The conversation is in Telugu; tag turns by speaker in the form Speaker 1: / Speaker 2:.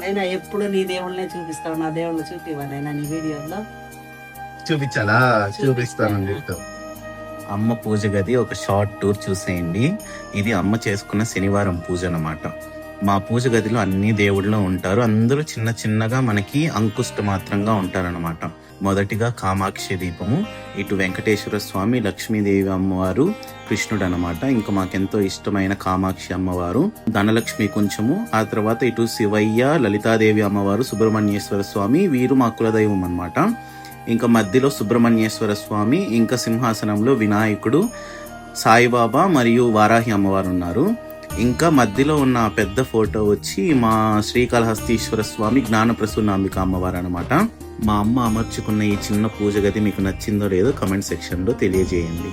Speaker 1: నైనా ఎప్పుడు నీ దేవుళ్ళనే చూపిస్తావు? నా దేవుళ్ళు చూపివా నైనా నీ వీడియోలో?
Speaker 2: చూపించాలా? చూపిస్తానండి.
Speaker 3: అమ్మ పూజ గది ఒక షార్ట్ టూర్ చూసేయండి. ఇది అమ్మ చేసుకున్న శనివారం పూజ అన్నమాట. మా పూజ గదిలో అన్ని దేవుళ్ళు ఉంటారు. అందరూ చిన్న చిన్నగా మనకి అంకుష్ట మాత్రంగా ఉంటారన్నమాట. మొదటిగా కామాక్షి దీపము ఇటు వెంకటేశ్వర స్వామి లక్ష్మీదేవి అమ్మవారు కృష్ణుడు అనమాట ఇంకా మాకెంతో ఇష్టమైన కామాక్షి అమ్మవారు ధనలక్ష్మి కొంచెము ఆ తర్వాత ఇటు శివయ్య లలితాదేవి అమ్మవారు సుబ్రహ్మణ్యేశ్వర స్వామి వీరు మా కులదైవం అనమాట ఇంకా మధ్యలో సుబ్రహ్మణ్యేశ్వర స్వామి ఇంకా సింహాసనంలో వినాయకుడు సాయిబాబా మరియు వారాహి అమ్మవారు ఉన్నారు ఇంకా మధ్యలో ఉన్న పెద్ద ఫోటో వచ్చి మా శ్రీకాళహస్తీశ్వర స్వామి జ్ఞాన ప్రసూనాంబిక అమ్మవారు అనమాట మా అమ్మ అమర్చుకున్న ఈ చిన్న పూజ గది మీకు నచ్చిందో లేదో కమెంట్ సెక్షన్లో తెలియజేయండి.